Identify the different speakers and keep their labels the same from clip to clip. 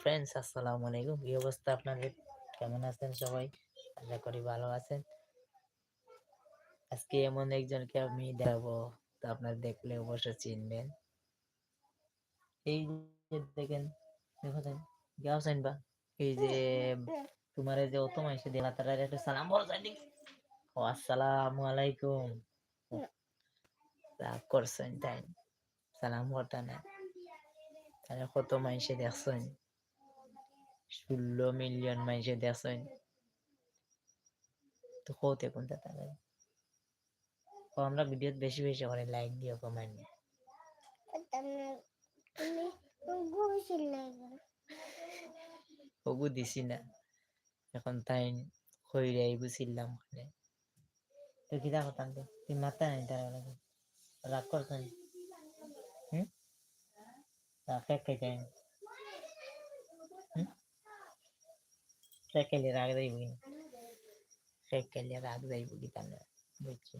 Speaker 1: Friends আসসালামু আলাইকুম। কি অবস্থা আপনাদের? কেমন আছেন সবাই? আশা করি ভালো আছেন। আজকে এমন একজনকে আমি দেখাবো, তো আপনারা দেখলে অবশ্যই চিনবেন। এই যে দেখেন দেখো গাও বা এই যে, তোমার যে অত মাইসে দিলা তারা একটা সালাম বল জানি। ও আসসালামু আলাইকুম। রাগ করছেন তাই। সালাম করতে না তাহলে কত মাইসে দেখছেন। ষোলো মিলিয়ন মাইসে দেখছেন তো কত কোনটা ও আমরা ভিডিও বেশি বেশি করে লাইক দিও কমেন্ট ওগু দিছি না এখন তাই কইরে আইবু ছিলাম ওখানে তো কি দেখো তাহলে তুই মাথা নাই তার রাগ করছেন হুম রাগ খাইতে হুম খেলে রাগ যাইব খেলে রাগ যাইব কি তাহলে বুঝছি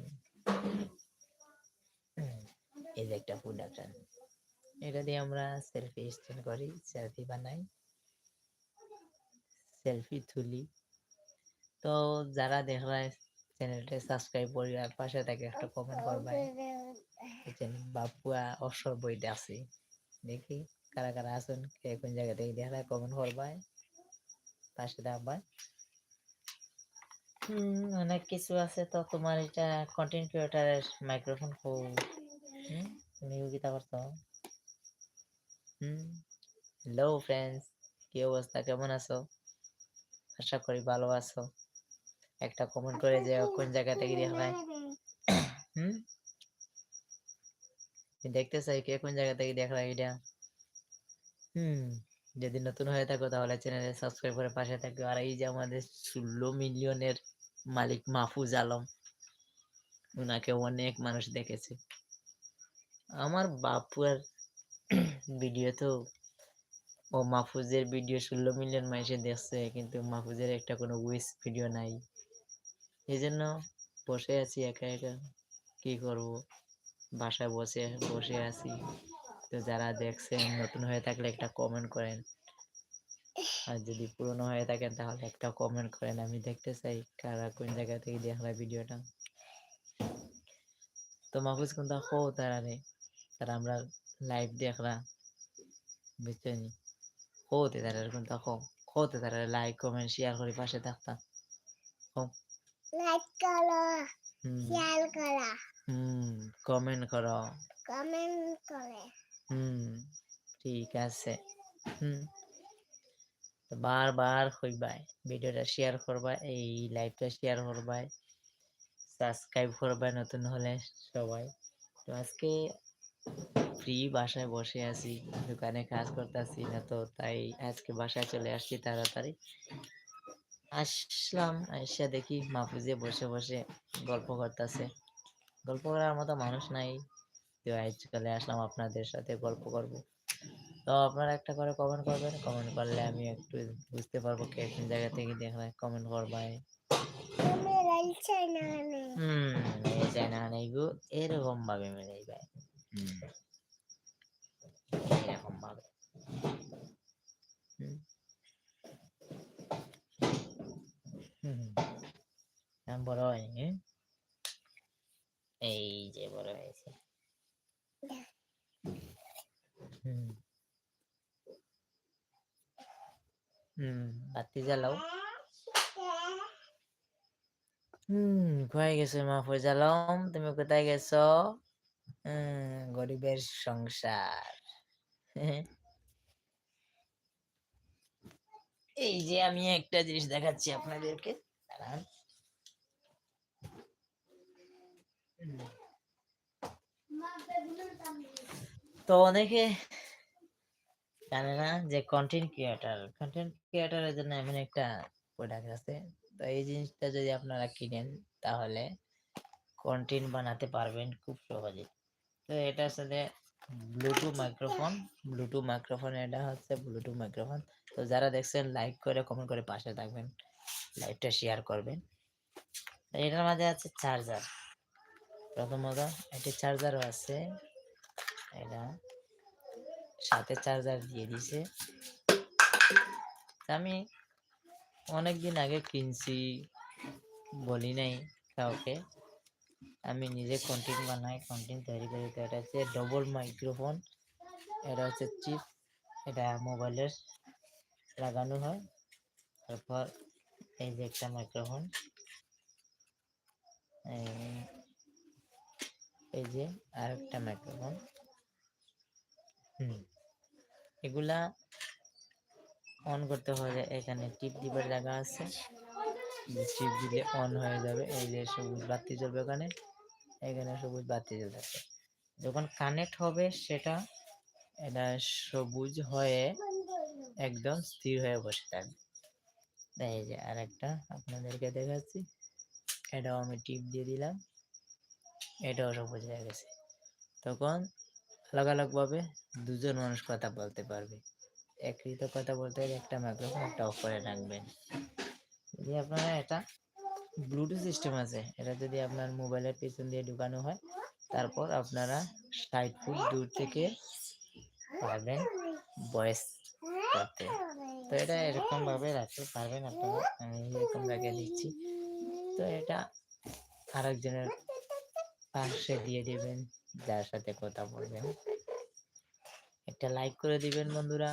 Speaker 1: এই যে একটা প্রোডাকশন এটা দিয়ে আমরা সেলফি স্ট্যান্ড করি সেলফি বানাই সেলফি তুলি তো যারা দেখলায় চ্যানেলটা সাবস্ক্রাইব করি আর পাশে থেকে একটা কমেন্ট করবে বাপুয়া অবসর বইটা আছে দেখি কারা কারা আছেন কে কোন জায়গা থেকে দেখা কমেন্ট করবাই পাশে অনেক কিছু আছে তো তোমার এটা কন্টেন্ট ক্রিয়েটারের মাইক্রোফোন খুব, হুম, তুমি গীতা করছ। হুম হ্যালো ফ্রেন্ডস কি অবস্থা? কেমন আছো? আশা করি ভালো আছো। একটা কমেন্ট করে যে কোন জায়গা থেকে দেখায় হুম দেখতে চাই কে কোন জায়গা থেকে দেখায় এটা? হুম। যদি নতুন হয়ে থাকো তাহলে চ্যানেলে সাবস্ক্রাইব করে পাশে থাকবে আর এই যে আমাদের ষোলো মিলিয়নের মালিক মাহফুজ আলম ওনাকে অনেক মানুষ দেখেছে। আমার বাপুর ভিডিও তো ও মাহফুজের ভিডিও ষোলো মিলিয়ন মানুষে দেখছে, কিন্তু মাহফুজের একটা কোনো উইস ভিডিও নাই। এই জন্য বসে আছি একা একা, কি করব? বাসায় বসে বসে আছি। তো যারা দেখছেন নতুন হয়ে থাকলে একটা কমেন্ট করেন। আর যদি পুরনো হয়ে থাকেন তাহলে একটা কমেন্ট করেন। আমি দেখতে চাই কারা কোন জায়গা থেকে দেখলা ভিডিওটা। তো মাহফুজ কিন্তু হো তারা রে তারা আমরা লাইভ দেখলা বুঝছেন? হতে তারা কিন্তু হো হতে তারা লাইক কমেন্ট শেয়ার করে পাশে থাকতাম।
Speaker 2: লাইক করো শেয়ার করো।
Speaker 1: হুম কমেন্ট করো।
Speaker 2: কমেন্ট করে।
Speaker 1: ঠিক আছে। হুম বারবার কইবাই ভিডিওটা শেয়ার করবা এই লাইভটা শেয়ার করবাই সাবস্ক্রাইব করবাই নতুন হলে সবাই। তো আজকে ফ্রি বাসায় বসে আছি, দোকানে কাজ করতেছি না তো, তাই আজকে বাসায় চলে আসছি তাড়াতাড়ি। আসলাম, আইসা দেখি মাহফুজে বসে বসে গল্প করতেছে। গল্প করার মতো মানুষ নাই। তো আজকালে আসলাম আপনাদের সাথে গল্প করব। তো আপনারা একটা করে কমেন্ট করবেন। কমেন্ট করলে আমি একটু বুঝতে পারব কে কোন জায়গা থেকে দেখলে কমেন্ট করবাই হুম এই চাইনা নেইগু এরকম ভাবে মিলাই ভাই এরকম ভাবে। হুম। বড় হয়নি এই যে বড় হয়েছে। বাতি জ্বালাও। হুম কোথায় গেছো মা ফয়জালম তুমি কোথায় গেছো? গরিবের সংসার। এই যে আমি একটা জিনিস দেখাচ্ছি আপনাদেরকে। দাঁড়ান। তো অনেকে জানে না যে কন্টেন্ট ক্রিয়েটার কন্টেন্ট ক্রিয়েটারের জন্য এমন একটা প্রোডাক্ট আছে। তো এই জিনিসটা যদি আপনারা কিনেন, তাহলে কন্টেন্ট বানাতে পারবেন খুব সহজে তো এটার সাথে ব্লুটু মাইক্রোফোন ব্লুটু মাইক্রোফোন এটা হচ্ছে ব্লুটু মাইক্রোফোন তো যারা দেখছেন লাইক করে কমেন্ট করে পাশে থাকবেন লাইভটা শেয়ার করবেন। এটার মাঝে আছে চার্জার প্রথমত একটি চার্জারও আছে। এটা সাথে চার্জার দিয়ে দিছে। আমি অনেকদিন আগে কিনছি, বলি নাই কাউকে। আমি নিজে কন্টেন্ট বানাই কন্টেন্ট তৈরি করি। তো এটা হচ্ছে ডবল মাইক্রোফোন এটা হচ্ছে চিপ এটা মোবাইলের লাগানো হয়। তারপর এই যে একটা মাইক্রোফোন এই যে আর একটা মাইক্রোফোন হুম। এগুলা অন করতে হলে এখানে টিপ দিবার জায়গা আছে। টিপ দিলে অন হয়ে যাবে। এই যে সবুজ বাতি জ্বলবে ওখানে। এখানে সবুজ বাতি জ্বলবে যখন কানেক্ট হবে সেটা এটা সবুজ হয়ে একদম স্থির হয়ে বসে থাকবে। এই যে আর একটা আপনাদেরকে দেখাচ্ছি। এটাও আমি টিপ দিয়ে দিলাম। এটাও সবুজ বোঝা গেছে। তখন আলাদা আলাদা ভাবে দুজন মানুষ কথা বলতে পারবে। একই তো কথা বলতে গেলে একটা মাইক্রোফোন একটা অফ করে রাখবেন। যদি আপনারা এটা ব্লুটুথ সিস্টেম আছে, এটা যদি আপনার মোবাইলের পেছন দিয়ে ঢুকানো হয়, তারপর আপনারা ষাট ফুট দূর থেকে পারবেন ভয়েস করতে। তো এটা এরকমভাবে রাখতে পারবেন আপনারা। আমি এরকম রেখে দিচ্ছি। তো এটা আরেকজনের পাশে দিয়ে দিবেন, যার সাথে কথা বলবেন। একটা লাইক করে দিবেন বন্ধুরা।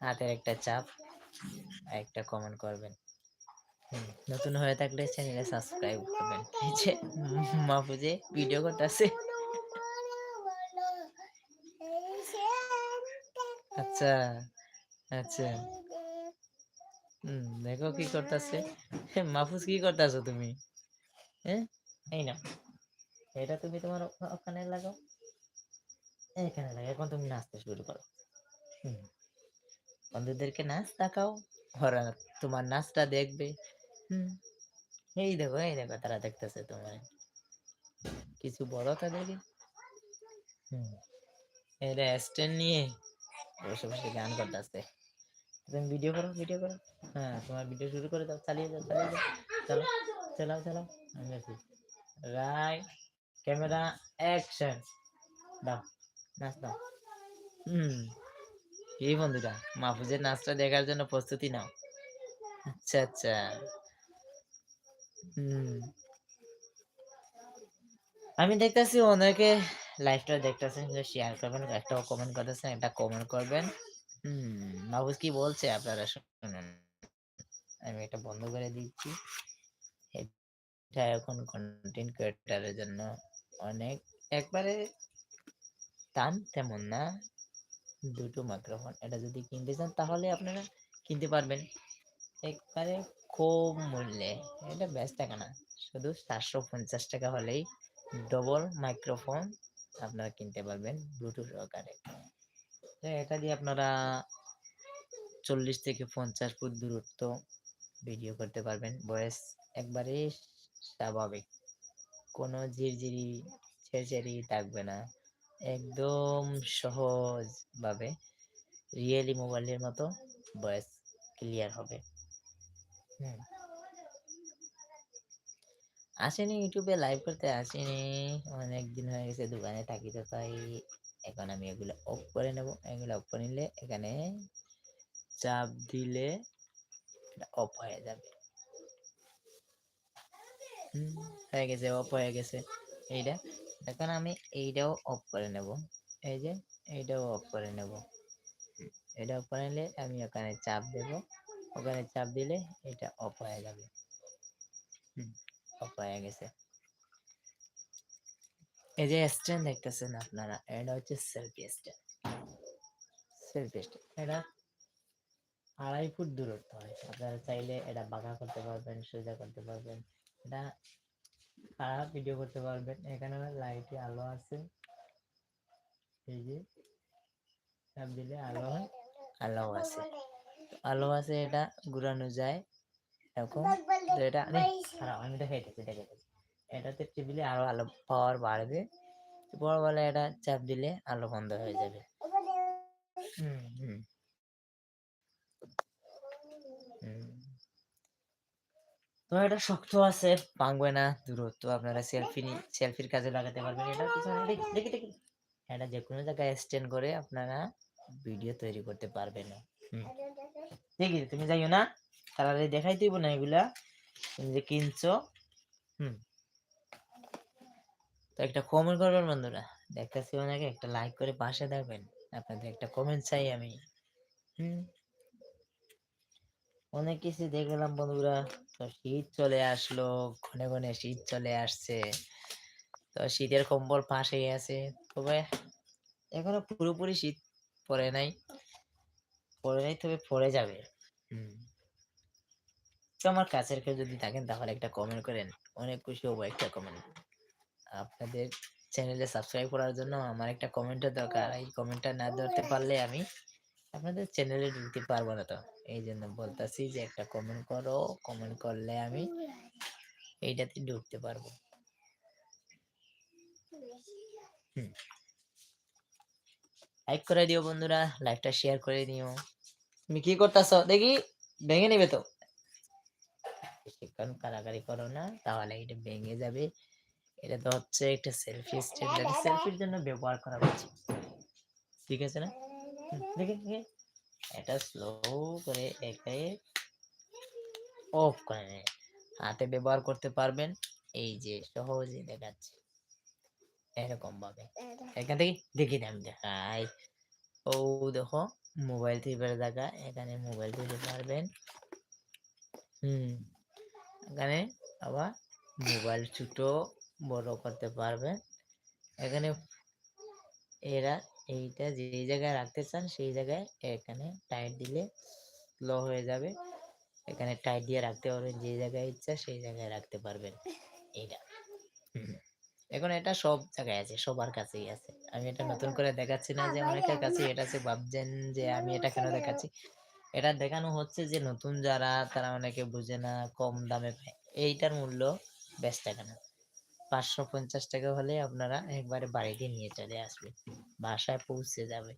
Speaker 1: হাতের একটা চাপ, একটা কমেন্ট করবেন। নতুন হয়ে থাকলে চ্যানেলে সাবস্ক্রাইব করবেন। এই ভিডিও করতেছে। আচ্ছা আচ্ছা। দেখো কি করতেছে। মাহফুজ কি করতেছো তুমি? হ্যাঁ এই না এটা তুমি তোমার ওখানে লাগাও। এখানে লাগাও। এখন তুমি নাচতে শুরু করো। বন্ধুদেরকে নাচ দেখাও। ওরা তোমার নাচটা দেখবে। হুম। এই দেখো এই দেখো, তারা দেখতেছে তোমার কিছু বলো তাদেরকে। হুম। এটা স্ট্যান্ড নিয়ে বসে বসে গান করতেছে। তুমি ভিডিও করো ভিডিও করো। হ্যাঁ তোমার ভিডিও শুরু করে দাও, চালিয়ে যাও চালিয়ে যাও চলো, চালাও চালাও। আমি রাইট ক্যামেরা অ্যাকশন। দাও, নাচ দাও। হুম, এই বন্ধুরা, মাহফুজের নাচটা দেখার জন্য প্রস্তুতি নাও। আচ্ছা আচ্ছা। হুম। আমি দেখতেছি অনেকে লাইভটা দেখতেছেন শেয়ার করবেন একটা কমেন্ট করতেছেন, একটা কমেন্ট করবেন। হুম, মাহফুজ কি বলছে আপনারা শুনুন। আমি এটা বন্ধ করে দিচ্ছি। এটা এখন কন্টেন্ট ক্রিয়েটারের জন্য অনেক একবারে দাম তেমন না, দুটো মাইক্রোফোন এটা যদি কিনতে চান, তাহলে আপনারা কিনতে পারবেন। একবারে কম মূল্যে। এটা বেশ টাকা না। শুধু চারশো পঞ্চাশ টাকা হলেই ডবল মাইক্রোফোন আপনারা কিনতে পারবেন ব্লুটুথ সহকারে এটা দিয়ে আপনারা চল্লিশ থেকে পঞ্চাশ ফুট দূরত্ব ভিডিও করতে পারবেন। ভয়েস একবারে স্বাভাবিক। কোনো ঝিরঝিরি ছেড়ছেড়ি থাকবে না। একদম সহজ ভাবে রিয়েলি মোবাইলের মতো ভয়েস ক্লিয়ার হবে। হুম। আসেনি ইউটিউবে লাইভ করতে আসেনি। অনেক দিন হয়ে গেছে দোকানে থাকি তো তাই এখন আমি এগুলো অফ করে নেব। এগুলো অফ করে নিলে এখানে চাপ দিলে অফ হয়ে যাবে। হয়ে গেছে অফ হয়ে গেছে। এইটা, এখন আমি এইটাও অফ করে নেব। এই যে, এইটাও অফ করে নেব। এটা অফ করে নিলে আমি ওখানে চাপ দেব। ওখানে চাপ দিলে এটা অফ হয়ে যাবে। অফ হয়ে গেছে। এই যে স্ট্যান্ড দেখতেছেন আপনারা, এটা হচ্ছে সেলফি স্ট্যান্ড সেলফি স্ট্যান্ড এটা আড়াই ফুট দূরত্ব হয়। আপনারা চাইলে এটা বাঁকা করতে পারবেন, সোজা করতে পারবেন। এটা খারাপ ভিডিও করতে পারবেন। এখানে লাইটে আলো আছে। এই যে চাপ দিলে আলো হয়। আলো আছে। আলো আছে, এটা ঘুরানো যায়। এরকম। এটা আরে, খারাপ, আমি দেখাইতেছি দেখাইতেছি এটাতে টিপলে আরও আলো পাওয়ার বাড়বে। বড় বলে এটা চাপ দিলে আলো বন্ধ হয়ে যাবে। হুম হুম। তো এটা শক্ত আছে। ভাঙবে না, দূরত্ব আপনারা সেলফি সেলফির কাজে লাগাতে পারবেন। এটা পিছনে দেখি দেখি এটা যে কোনো জায়গায় স্ট্যান্ড করে আপনারা ভিডিও তৈরি করতে পারবেন। দেখি, তুমি যাইও না? তাড়াতাড়ি দেখাই দিব না এগুলা। তুমি যে কিনছো, হুম। তো একটা কমেন্ট করবেন বন্ধুরা। দেখতেছি অনেকে, একটা লাইক করে পাশে থাকবেন। আপনাদের একটা কমেন্ট চাই আমি। হুম। অনেক কিছু দেখলাম বন্ধুরা। তো শীত চলে আসলো, ঘনে ঘনে শীত চলে আসছে। তো শীতের কম্বল পাশেই আছে তবে এখনও পুরোপুরি শীত পড়ে নাই। পড়ে নাই তবে পড়ে যাবে। হুম। তো আমার কাছের কেউ যদি থাকেন তাহলে একটা কমেন্ট করেন। অনেক খুশি হব একটা কমেন্ট আপনাদের চ্যানেলে সাবস্ক্রাইব করার জন্য আমার একটা কমেন্টের দরকার। এই কমেন্টটা না ধরতে পারলে আমি আপনাদের চ্যানেলে ঢুকতে পারব না তো। এই জন্য বলতেছি যে একটা কমেন্ট করো কমেন্ট করলে আমি এইটাতে ঢুকতে পারব। লাইক করে দিও বন্ধুরা লাইকটা শেয়ার করে দিও। তুমি কি করতেছো? দেখি, ভেঙে নেবে তো। বেশিক্ষণ কারাগারি করো না, তাহলে এটা ভেঙে যাবে। এটা তো হচ্ছে একটা সেলফি স্ট্যান্ড সেলফির জন্য ব্যবহার করা উচিত ঠিক আছে না? এটা স্লো করে একে অফ করে নেন। হাতে ব্যবহার করতে পারবেন। এই যে সহজে দেখাচ্ছে। এরকম ভাবে। এখান থেকে দেখি আমি দেখাই। ও দেখো মোবাইল টিপার দেখা। এখানে মোবাইল টিপতে পারবেন। হুম। এখানে আবার মোবাইল ছোট বড় করতে পারবেন। এখানে এরা এইটা যে জায়গায় রাখতে চান সেই জায়গায় এখানে টাইট দিলে স্লো হয়ে যাবে। এখানে টাইট দিয়ে রাখতে পারবেন যে জায়গায় ইচ্ছা সেই জায়গায় রাখতে পারবেন। এইটা। এখন এটা সব জায়গায় আছে সবার কাছেই আছে। আমি এটা নতুন করে দেখাচ্ছি না যে অনেকের কাছে এটা আছে ভাবছেন যে আমি এটা কেন দেখাচ্ছি? এটা দেখানো হচ্ছে যে নতুন যারা তারা অনেকে বুঝে না কম দামে পায়। এইটার মূল্য বেশ টাকা না। পাঁচশো পঞ্চাশ টাকা হলে আপনারা একবারে বাড়িতে নিয়ে চলে আসবে বাসায় পৌঁছে যাবে।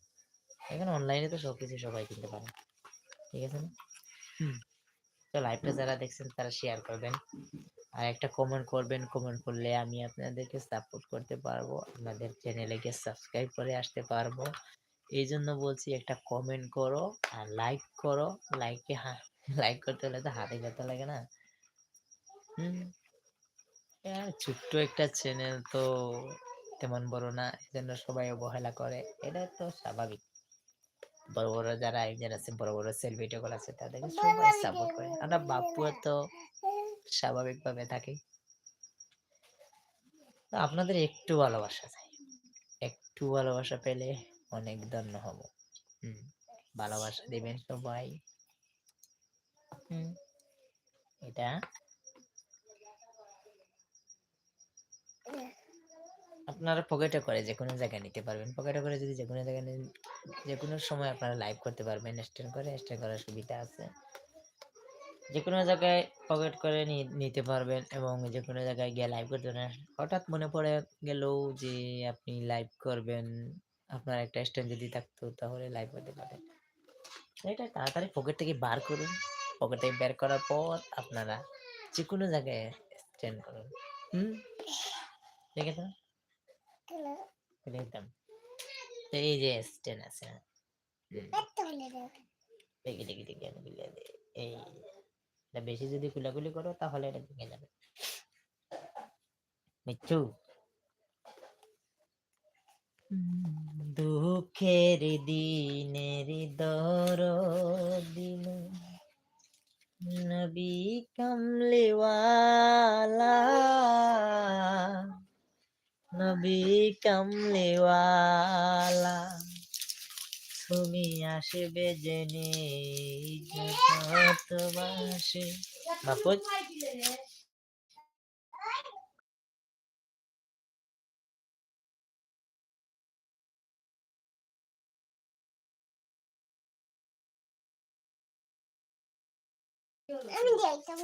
Speaker 1: এখন অনলাইনে তো সবকিছু সবাই কিনতে পারে। ঠিক আছে না? তো লাইভটা যারা দেখছেন তারা শেয়ার করবেন। আর একটা কমেন্ট করবেন। কমেন্ট করলে আমি আপনাদেরকে সাপোর্ট করতে পারব। আপনাদের চ্যানেলে গিয়ে সাবস্ক্রাইব করে আসতে পারব। এই জন্য বলছি একটা কমেন্ট করো আর লাইক করো। লাইকে লাইক করতে হলে তো হাতে ব্যথা লাগে না। হুম। ছোট্ট একটা চ্যানেল তো তেমন বড় না। এজন্য সবাই অবহেলা করে। এটা তো স্বাভাবিক। বড় বড় যারা একজন আছে বড় বড় সেলিব্রিটি গুলো আছে তাদেরকে সবাই সাপোর্ট করে। আমরা বাপু তো স্বাভাবিক ভাবে থাকি আপনাদের একটু ভালোবাসা চাই। একটু ভালোবাসা পেলে অনেক ধন্য হব। হুম ভালোবাসা দিবেন সবাই। হুম এটা আপনারা পকেটে করে যে কোনো জায়গায় নিতে পারবেন। পকেটে করে যদি যে কোনো জায়গায় যে কোনো সময় আপনারা লাইভ করতে পারবেন স্ট্যান্ড করে স্ট্যান্ড করার সুবিধা আছে। যে কোনো জায়গায় পকেট করে নিতে পারবেন এবং যে কোনো জায়গায় গিয়ে লাইভ করতে পারেন হঠাৎ মনে পড়ে গেলেও যে আপনি লাইভ করবেন, আপনার একটা স্ট্যান্ড যদি থাকতো তাহলে লাইভ করতে পারেন এটা তাড়াতাড়ি পকেট থেকে বার করুন। পকেট থেকে বের করার পর আপনারা যে কোনো জায়গায় স্ট্যান্ড করুন। হুম? আছে বলে তো এই যে স্ট্যান্ড আছে দেখি দেখি দেখি আমি খুলে এই এটা বেশি যদি কুলাকুলি করো তাহলে এটা ভেঙে যাবে। মিচ্ছু? দুঃখের দিনের দর দিন নবী কামলেওয়ালা। নবী কামলেওয়ালা তুমি আসবে জেনে জগৎবাসী মাহফুজ
Speaker 2: আমি যাইতাম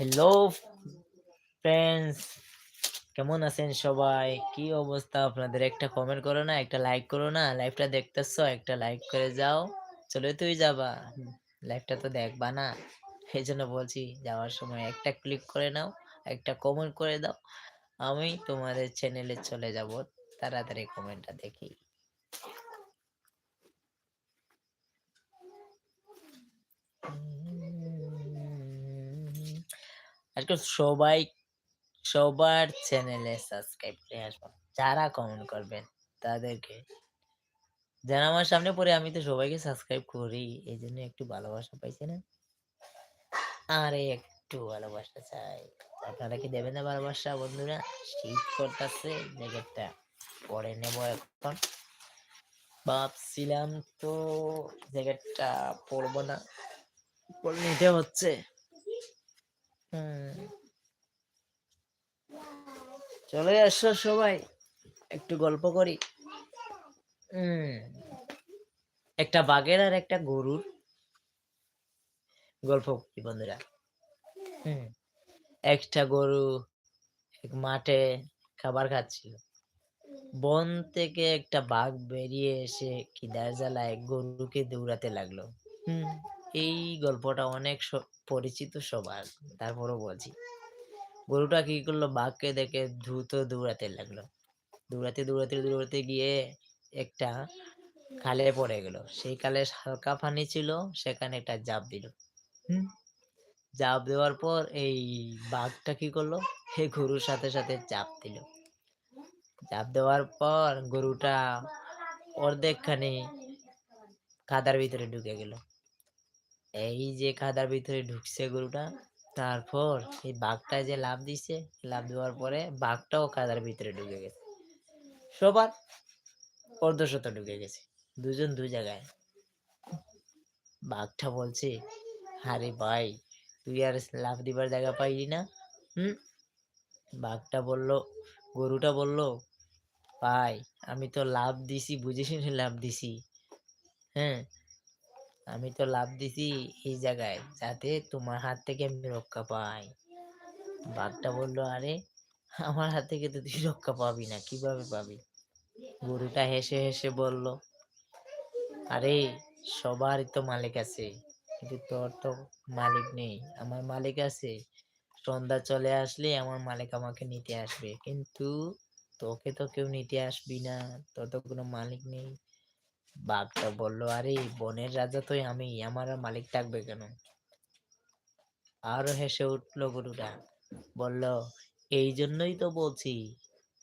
Speaker 1: হ্যালো ফ্রেন্ডস কেমন আছেন সবাই? কি অবস্থা? আপনাদের একটা কমেন্ট করো না, একটা লাইক করো না লাইভটা দেখতেছ, একটা লাইক করে যাও। চলে তুই যাবা। লাইফটা তো দেখবা না। সেই জন্য বলছি, যাওয়ার সময় একটা ক্লিক করে নাও, একটা কমেন্ট করে দাও। আমি তোমাদের চ্যানেলে চলে যাব। তাড়াতাড়ি কমেন্টটা দেখি। হুম আজকে সবাই, সবার চ্যানেলে সাবস্ক্রাইব করে আসব। যারা কমেন্ট করবেন তাদেরকে। যারা আমার সামনে পড়ে, আমি তো সবাইকে সাবস্ক্রাইব করি। এই জন্য একটু ভালোবাসা পাইছি না? আরে একটু ভালোবাসা চাই। আপনারা কি দেবেন না ভালোবাসা, বন্ধুরা? শীত করতাছে জ্যাকেটটা পরে নেব এখন। ভাবছিলাম তো জ্যাকেটটা পরবো না। নিতে হচ্ছে। হুম। চলে আসো সবাই। একটু গল্প করি। একটা বাঘের আর একটা গরুর গল্প করি বন্ধুরা। হুম। একটা গরু এক মাঠে খাবার খাচ্ছিল। বন থেকে একটা বাঘ বেরিয়ে এসে খিদার জ্বালায় গরুকে দৌড়াতে লাগল। হুম। এই গল্পটা অনেক পরিচিত সবার। তারপরও বলছি। গরুটা কি করল বাঘকে দেখে দ্রুত দৌড়াতে লাগল। দৌড়াতে, দৌড়াতে, দৌড়াতে গিয়ে একটা খালে পড়ে গেল। সেই খালে হালকা পানি ছিল, সেখানে একটা জাপ দিল। হুম। ঝাঁপ দেওয়ার পর এই বাঘটা কি করল? এই গরুর সাথে, সাথে চাপ দিল। ঝাঁপ দেওয়ার পর গরুটা অর্ধেকখানি কাদার ভিতরে ঢুকে গেল। এই যে কাদার ভিতরে ঢুকছে গরুটা, তারপর এই বাঘটা যে লাফ দিছে, লাফ দেওয়ার পরে বাঘটাও কাদার ভিতরে ঢুকে গেছে। সবার অর্ধশত ঢুকে গেছে। দুজন দু জায়গায়। বাঘটা বলছে, আরে ভাই তুই আর লাফ দিবার জায়গা পাইলি না? হুম? বাঘটা বলল, গরুটা বলল, ভাই আমি তো লাফ দিছি বুঝে শুনে লাফ দিছি। হ্যাঁ? আমি তো লাফ দিছি এই জায়গায় যাতে তোমার হাত থেকে আমি রক্ষা পাই। বাঘটা বলল আরে আমার হাত থেকে তো তুই রক্ষা পাবি না। কীভাবে পাবি? গরুটা হেসে, হেসে বলল, আরে সবারই তো মালিক আছে। কিন্তু তোর তো মালিক নেই। আমার মালিক আছে। সন্ধ্যা চলে আসলে আমার মালিক আমাকে নিতে আসবে। কিন্তু তোকে তো কেউ নিতে আসবি না। তোর তো কোনো মালিক নেই। বাঘটা বলল, আরে বনের রাজা তো আমি। আমার মালিক থাকবে কেন? আরও হেসে উঠল গরুটা। বলল, এই জন্যই তো বলছি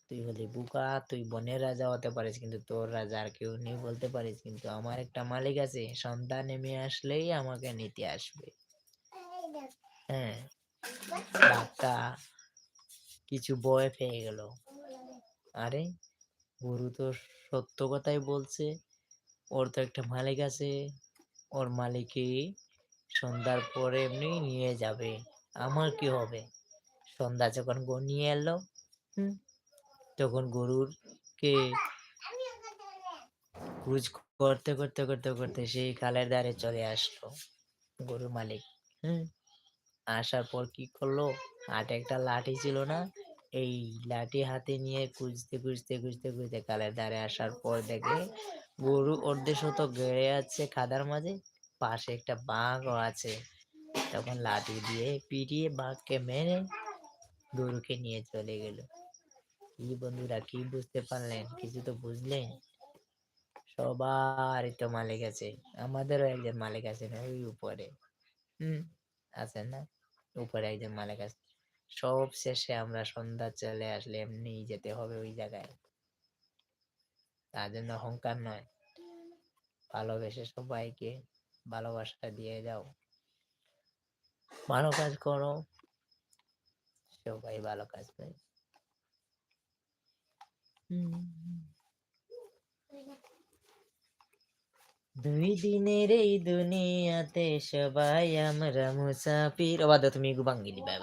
Speaker 1: তুই হলি বুকা তুই বনের রাজা হতে পারিস কিন্তু তোর রাজা আর কেউ নেই বলতে পারিস কিন্তু আমার একটা মালিক আছে সন্তান নেমে আসলেই আমাকে নিতে আসবে। হ্যাঁ, বাঘটা কিছু ভয় পেয়ে গেল। আরে গরু তো সত্য কথাই বলছে। ওর তো একটা মালিক আছে। ওর মালিকই সন্ধ্যার পরে এমনি নিয়ে যাবে। আমার কি হবে? সন্ধ্যা যখন ঘনিয়ে এলো, হুম, তখন গরুরকে খোঁজ করতে, করতে, করতে, করতে সেই খালের ধারে চলে আসলো গরুর মালিক। হুম। আসার পর কি করল? হাতে একটা লাঠি ছিল না? এই লাঠি হাতে নিয়ে খুঁজতে, খুঁজতে, খুঁজতে, খুঁজতে খালের ধারে আসার পর দেখে গরু অর্ধশত গেড়ে আছে খাদার মাঝে। পাশে একটা বাঘও আছে। তখন লাঠি দিয়ে পিটিয়ে বাঘকে মেরে গরুকে নিয়ে চলে গেল। কি বন্ধুরা কি বুঝতে পারলেন? কিছু তো বুঝলেন? সবারই তো মালিক আছে। আমাদেরও একজন মালিক আছেন ওই উপরে। হুম, আছেন না? উপরে একজন মালিক আছে। সব শেষে আমরা সন্ধ্যা চলে আসলে এমনি যেতে হবে ওই জায়গায়। তার জন্য অহংকার নয়। ভালোবেসে সবাইকে ভালোবাসা দিয়ে যাও। ভালো কাজ করো। সবাই ভালো কাজ। হুম। দুই দিনের এই দুনিয়াতে সবাই আমরা মুসাফির। ও বাদ দাও, তুমি বাঙ্গি দিবা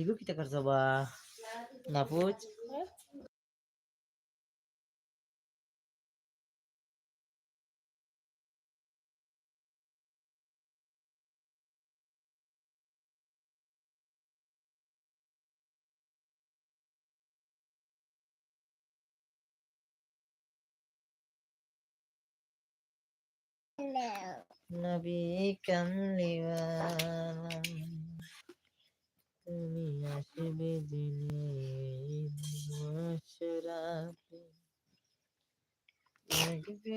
Speaker 1: Ibu kita kerja bah. Nafuj. Hello. নবী কামলিওয়ালাম তুমি আসবে দিনে মশরাতে লাগবে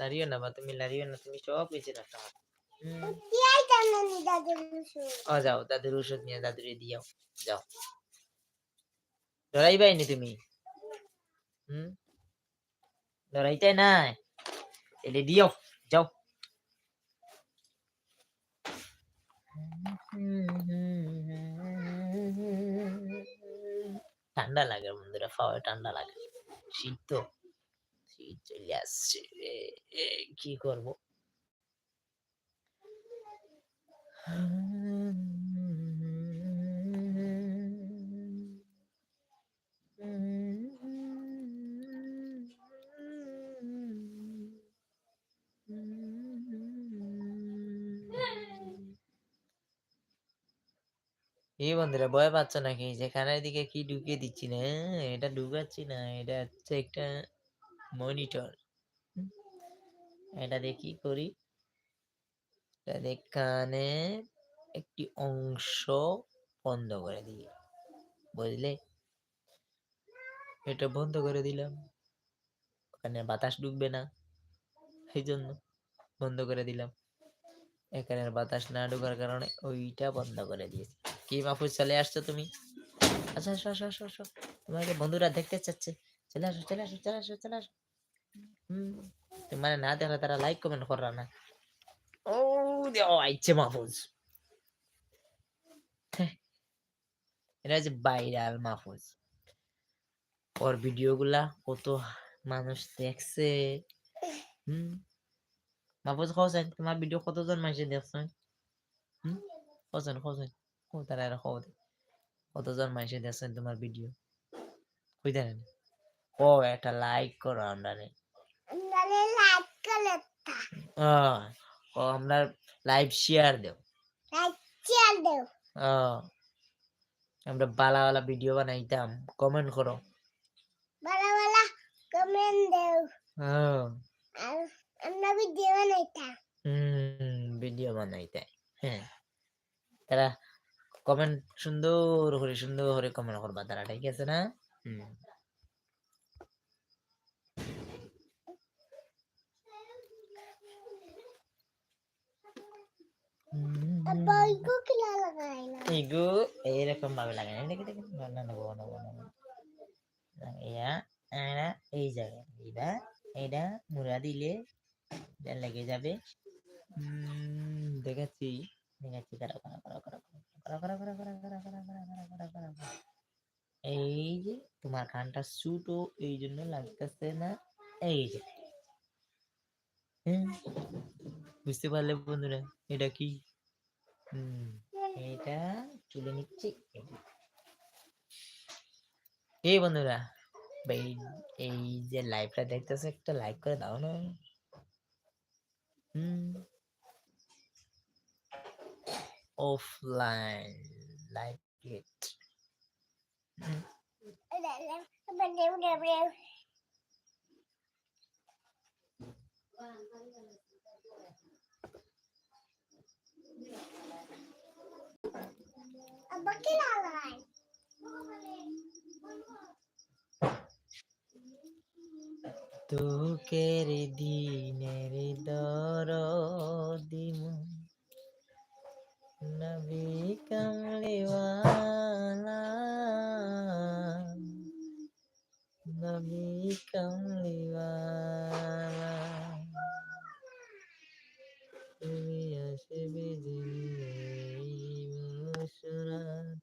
Speaker 1: লারিও না বা তুমি লারিও না তুমি সব
Speaker 2: বেঁচে রাখতে
Speaker 1: পারো যাও দাদুর ঔষধ নিয়ে দাদুরে দিয়াও যাও। লড়াই বাইনি তুমি। হুম? লড়াইতে নাই। এলে দিও, যাও। ঠান্ডা লাগে বন্ধুরা পাওয়া ঠান্ডা লাগে। শীত তো, শীত চলে আসছে কি করব? বন্ধুরা ভয় পাচ্ছ নাকি? যেখানের দিকে কি ঢুকিয়ে দিচ্ছি না? হ্যাঁ, এটা ঢুকাচ্ছি না এটা হচ্ছে একটা মনিটর। এটা কি করি? কানে একটি অংশ বন্ধ করে দিই। বুঝলে? এটা বন্ধ করে দিলাম। ওখানে বাতাস ঢুকবে না। সেই জন্য বন্ধ করে দিলাম। এখানে বাতাস না ঢোকার কারণে ওইটা বন্ধ করে দিয়েছি। কি মাহফুজ চলে আসছো তুমি? আচ্ছা আসো আসো আসো আসো। তোমাকে বন্ধুরা দেখতে চাচ্ছে। চলে আসো চলে আসো চলে আসো চলে আসো। হুম। তোমার না দেখলে তারা লাইক কমেন্ট করা না। ও দেও আইছে মাহফুজ। এটা হচ্ছে ভাইরাল মাহফুজ। ওর ভিডিও গুলা কত মানুষ দেখছে। হুম। মাহফুজ খোঁজেন তোমার ভিডিও কতজন মানুষে দেখছেন হুম। খোঁজেন ও তারা খবর কতজন মানুষে দেখছেন তোমার ভিডিও কই ও একটা লাইক করো আমরা রে ও আমরা লাইভ শেয়ার দেও
Speaker 2: শেয়ার দাও
Speaker 1: আহ, আমরা বালা বালা ভিডিও বানাইতাম কমেন্ট করো
Speaker 2: বালা বালা কমেন্ট দাও আমরা ভিডিও বানাইতা
Speaker 1: হুম ভিডিও বানাইতে হ্যাঁ তারা কমেন্ট সুন্দর করে সুন্দর করে কমেন্ট করবা তারা ঠিক আছে না? দেখাচ্ছি। দেখাচ্ছি তারা কারও কারও কারও এই যে তোমার এই জন্য লাগতেছে না। এই যে। হ্যাঁ, বুঝতে পারলে বন্ধুরা, এটা কি? হম, এটা চলে নিচ্ছে। এই বন্ধুরা, এই যে লাইভটা দেখতেছে, একটা লাইক করে দাও না। হুম।
Speaker 2: offline like it. Mm. তোকের দিনের দর
Speaker 1: দিমু नबी कमले वाला नबी कमले वाला তুমি আসবে দিল্লি মুসরাত